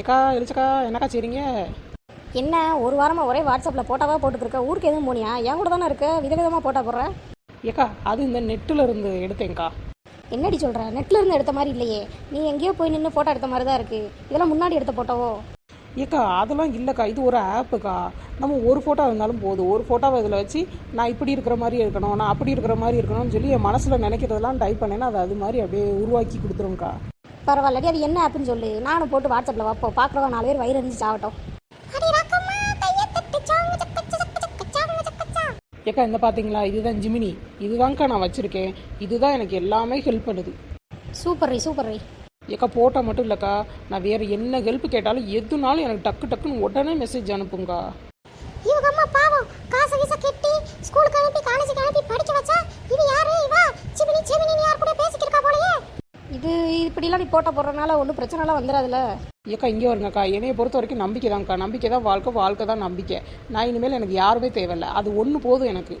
ஏக்கா எழுச்சக்கா என்னக்கா செய்றீங்க? என்ன ஒரு வாரமாக ஒரே வாட்ஸ்அப்பில் போட்டாவா போட்டுருக்க ஊருக்கு எதுவும் போனியா? என் கூட தானே இருக்க? விதவிதமாக போட்டா போடுற? ஏக்கா அது இந்த நெட்டில் இருந்து எடுத்தேங்க்கா என்னடி சொல்கிற நெட்டில் இருந்து எடுத்த மாதிரி இல்லையே. நீ எங்கேயோ போய் நின்று ஃபோட்டோ எடுத்த மாதிரி தான் இருக்குது இதெல்லாம் முன்னாடி எடுத்த போட்டோவோ ஏக்கா அதெல்லாம் இல்லைக்கா. இது ஒரு ஆப்புக்கா. நம்ம ஒரு ஃபோட்டோ இருந்தாலும் போதும் ஒரு ஃபோட்டோவை இதில் வச்சு நான் இப்படி இருக்கிற மாதிரி இருக்கணும் நான் அப்படி இருக்கிற மாதிரி இருக்கணும்னு சொல்லி என் மனசில் நினைக்கிறதெல்லாம் டைப் பண்ணேன்னா அது அது மாதிரி அப்படியே உருவாக்கி கொடுத்துருங்க்கா பரவாயில்லடி அது என்ன ஆப்புன்னு சொல்லு. நானும் போட்டு வாட்ஸ்அப்பில் வைப்போம். பார்க்குறவங்க நாலு பேர் வயிறு எரிஞ்சு சாகட்டும் ஏக்கா இந்த பார்த்தீங்களா இதுதான் ஜிமினி. இதுதான்க்கா நான் வச்சுருக்கேன். இதுதான் எனக்கு எல்லாமே ஹெல்ப் பண்ணுது. சூப்பர் ரீ சூப்பர் ரீ ஏக்கா போட்டோ மட்டும் இல்லைக்கா. நான் வேறு என்ன ஹெல்ப் கேட்டாலும் எதுனாலும் எனக்கு டக்கு டக்குன்னு உடனே மெசேஜ் அனுப்புங்கக்கா போட்ட போடுறதுனால ஒன்றும் பிரச்சனைலாம் வந்துடாதுல்ல ஏக்கா இங்கே வருங்கக்கா. என்னைய பொறுத்த வரைக்கும் நம்பிக்கை தான்க்கா. நம்பிக்கை தான் வாழ்க்கை வாழ்க்கை தான் நம்பிக்கை. நான் இனிமேல் எனக்கு யாருமே தேவையில்லை. அது ஒன்று போதும் எனக்கு.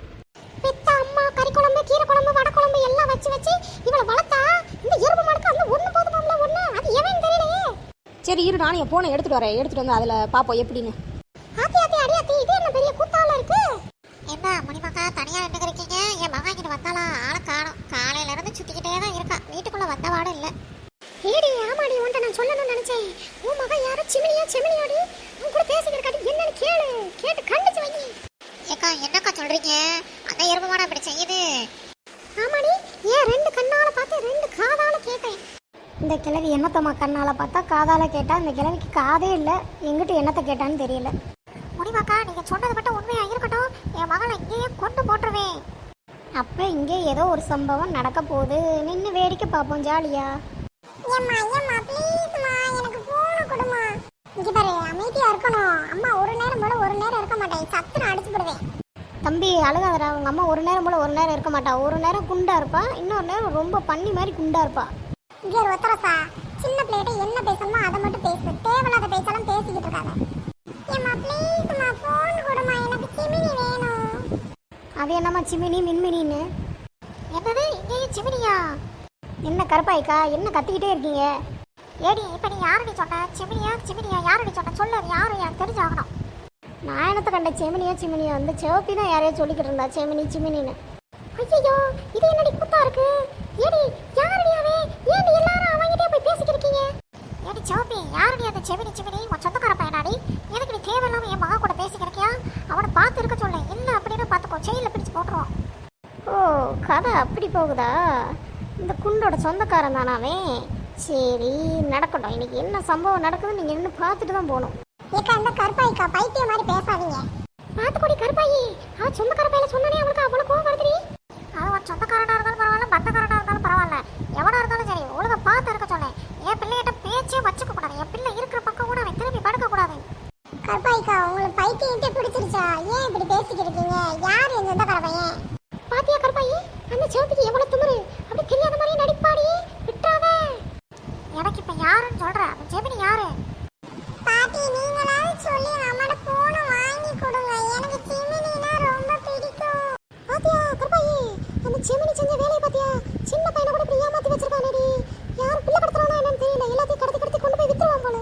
பெத்த அம்மா கறி குழம்பு கீரை குழம்பு வடை குழம்பு எல்லாம் வச்சு வச்சு இவளை வளர்த்தா இந்த எறும்பு மாடுக்கு அந்த ஒண்ணு போதுமாம்ல ஒண்ணு? அது எவன் தெரியலையே? சரி இரு நானும் என் போனை எடுத்துட்டு வரேன். எடுத்துட்டு வந்து அதுல பாப்போம். எப்படின்னு ஆத்தி ஆத்தி அடி ஆத்தி இது என்ன பெரிய கூத்தால இருக்கு என்ன மணிமக்கா தனியா என்ன இருக்கீங்க என் மகன் இங்கிட்டு வந்தாளா ஆளை காணும் காலையில இருந்து சுத்திக்கிட்டே தான் இருக்கா வீட்டுக்குள்ள வந்தவாடும் இல்ல ஏடி ஆமாடி உன்ட்ட நான் சொல்லணும்னு நினைச்சேன் உன் மகன் யாரோ சிமினியா செமினியாடி? உன் கூட பேசிக்கிறக்காட்டி என்னன்னு கேளு. கேட்டு கண்டிச்சு வை. ஏக்கா என்னக்கா சொல்றீங்க? அந்த எறும்பு மாடம் இப்படி செய்யுது ஆமாடி ஏன் ரெண்டு கண்ணால பார்த்து ரெண்டு காதால கேட்டேன். இந்த கிழவி என்னத்தம்மா கண்ணால பார்த்தா காதால கேட்டா இந்த கிழவிக்கு காதே இல்லை. எங்கிட்ட என்னத்தை கேட்டான்னு தெரியல. மணிமக்கா நீங்க சொன்னது மட்டும் உண்மையா இருக்கட்டும். என் மகளை இங்கேயே கொண்டு போட்டுருவேன். அப்ப இங்கே ஏதோ ஒரு சம்பவம் நடக்க போகுது. நின்று வேடிக்கை பார்ப்போம் ஜாலியா. ஏம்மா ஏம்மா ப்ளீஸ்மா எனக்கு போன கொடுமா இங்க பாரு அமைதியா இருக்கணும் அம்மா ஒரு நேரம் போல ஒரு நேரம் இருக்க மாட்டேன். சத்து நான் அடிச்சு போடுவேன். தம்பி அழுகாதடா. அவங்க அம்மா ஒரு நேரம் போல ஒரு நேரம் இருக்க மாட்டா. ஒரு நேரம் குண்டா இருப்பா. இன்னொரு நேரம் ரொம்ப பண்ணி மாதிரி குண்டா இருப்பா. இங்க ஒரு ஒத்தரசா சின்ன பிள்ளைகிட்ட என்ன பேசணுமோ அதை மட்டும் பேசு. தேவையில்லாத பேச்செல்லாம் பேசிக்கிட்டு இருக்காங்க அது என்னம்மா சிமினி மின்மினின்னு? என்னது? இங்கேயும் சிமினியா? என்ன கருப்பாய்க்கா? என்ன கத்திக்கிட்டே இருக்கீங்க? ஏடி இப்ப நீ யாரடி சொன்ன? சிமினியா சிமினியா? யாரடி சொன்ன? சொல்லு அது யாரு எனக்கு தெரிஞ்சாகணும். நான் என்னத்தை கண்ட? செமினியோ சிமினியோ வந்து சிவப்பி தான் யாரையோ சொல்லிக்கிட்டு இருந்தா? செமினி சிமினின்னு. ஐயோ இது என்னடி கூத்தா இருக்கு? ஏடி யாருடையாவே அவன் ஏடி எல்லாரும் அவங்கிட்டே போய் பேசிக்கிட்டு இருக்கீங்க? ஏடி செவப்பி யாருடைய அந்த செமினி சிமினி? உன் சொந்தக்கார பையனாடி. எனக்கு நீ தேவையில்லாம என் மகன் கூட பேசிக்கிறக்கியா அவனை பார்த்து இருக்க சொல்ல. என்ன அப்படின்னு பார்த்துக்கோ. செயலில் பிடிச்சு போட்டுருவோம் ஓ கதை அப்படி போகுதா? இந்த குண்டோட சொந்தக்காரன் தானாவே சரி நடக்கட்டும். இன்னைக்கு என்ன சம்பவம் நடக்குதுன்னு நீங்கள் இன்னும் பார்த்துட்டு தான் போகணும். ஏக்கா இந்த கருப்பாய்க்கா பைத்திய மாதிரி பேசாதீங்க. பார்த்துக்கோடி கருப்பாயி. அவன் சொந்தக்கார பையில சொன்னானே அவனுக்கு அவ்வளோ கோவம் வருதுடி. அது உன் சொந்தக்காரனா இருந்தாலும் பரவாயில்ல பந்தக்காரனா இருந்தாலும் பரவாயில்ல. எவனா இருந்தாலும் சரி ஒழுங்கா பார்த்து இருக்க சொன்னேன். என் பிள்ளைகிட்ட பேச்சே வச்சுக்க கூடாது. என் பிள்ளை இருக்கிற பக்கம் கூட அவன் திரும்பி படுக்க கூடாது. கருப்பாய்க்கா உங்களுக்கு பைத்தியத்தை பிடிச்சிருச்சா? ஏன் இப்படி பேசிக்கிட்டு இருக்கீங்க? யார் இந்த சொந்தக்கார பையன் பாத்தியா கருப்பாயி அந்த சிவப்பிக்கு எவ்வளோ துமுறு அப்படி தெரியாத மாதிரியே நடிப்பாடி விட்டாத எனக்கு இப்ப யாருன்னு சொல்ற அந்த ஜெமினி யாரு பாட்டி நீங்களாவது சொல்லி நம்மட போன வாங்கி கொடுங்க எனக்கு ஜெமினினா ரொம்ப பிடிக்கும் பாத்தியா கருப்பாயி அந்த செமினி செஞ்ச வேலையை பாத்தியா சின்ன பையனை கூட இப்படி ஏமாத்தி வச்சிருக்கானேடி யார் பிள்ளை கடத்துறானா என்னன்னு தெரியல எல்லாத்தையும் கடத்தி கடத்தி கொண்டு போய் வித்துருவான் போல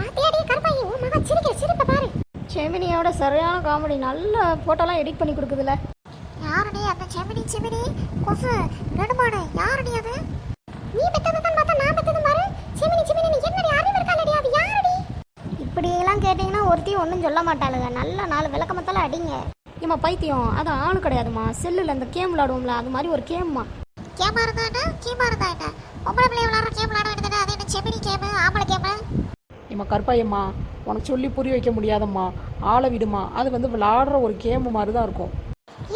பாத்தியாடி கருப்பாயி உன் மகன் சிரிக்கிற சிரிப்பை பாரு செமினியோட சரியான காமெடி நல்ல போட்டோலாம் எடிட் பண்ணி கொடுக்குதுல. யாருடி அந்த ஜெமினி ஜெமினி கொசு நெடுமாடு யாருடி அது? நீ பெத்தது தான் பார்த்தா நான் பெத்தது பாரு. ஜெமினி ஜெமினி நீ என்னடி அறிவு இருக்கானடி அது யாருடி? இப்படியெல்லாம் கேட்டிங்கன்னா ஒருத்தையும் ஒன்றும் சொல்ல மாட்டாளுங்க. நல்ல நாலு விளக்கமத்தால அடிங்க. ஏம்மா பைத்தியம். அது ஆளு கிடையாதுமா செல்லில் அந்த கேம் விளாடுவோம்ல அது மாதிரி ஒரு கேம்மா. கேமா இருந்தா என்ன? கேமா இருந்தா என்ன? பொம்பளை பிள்ளை விளாடுற கேம் விளாட வேண்டியது அது என்ன ஜெமினி கேமு? ஆம்பளை கேமு? ஏம்மா கருப்பாயம்மா உனக்கு சொல்லி புரிய வைக்க முடியாதம்மா. ஆளை விடுமா அது வந்து விளாடுற ஒரு கேம் மாதிரி தான் இருக்கும்.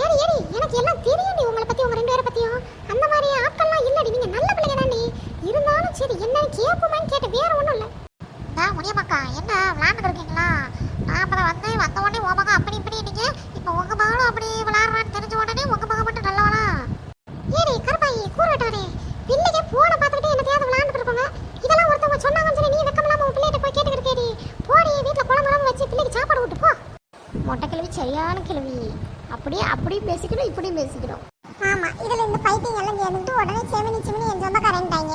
ஏடி ஏடி எனக்கு எல்லாம் தெரியும்டி உங்களை பத்தி உங்க ரெண்டு பேரை பத்தியும். அந்த மாதிரி ஆட்கள்லாம் இல்லடி நீங்க நல்ல பிள்ளைங்க தாண்டி இருந்தாலும் சரி என்னன்னு கேட்போமான்னு கேட்டு வேற ஒண்ணும் இல்ல. நான் முடியமாக்கா என்ன விளையாண்டு இருக்கீங்களா? நான் அப்பதான் வந்து வந்த சரியான கிழவி அப்படியே அப்படியும் பேசிக்கணும் இப்படியும் பேசிக்கணும். ஆமா இதுல இந்த பைத்தியம் எல்லாம் சேர்ந்துட்டு உடனே செமினி செமினி என் சொந்தக்காரன்ட்டாங்க.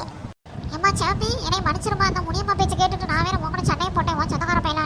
ஏமா சாப்பி என்னை மன்னிச்சிருமா அந்த முடியம்மா பேச்சு கேட்டுட்டு நான் வேற உன் கூட சண்டையை போட்டேன் உன் சொந்தக்கார பையனா?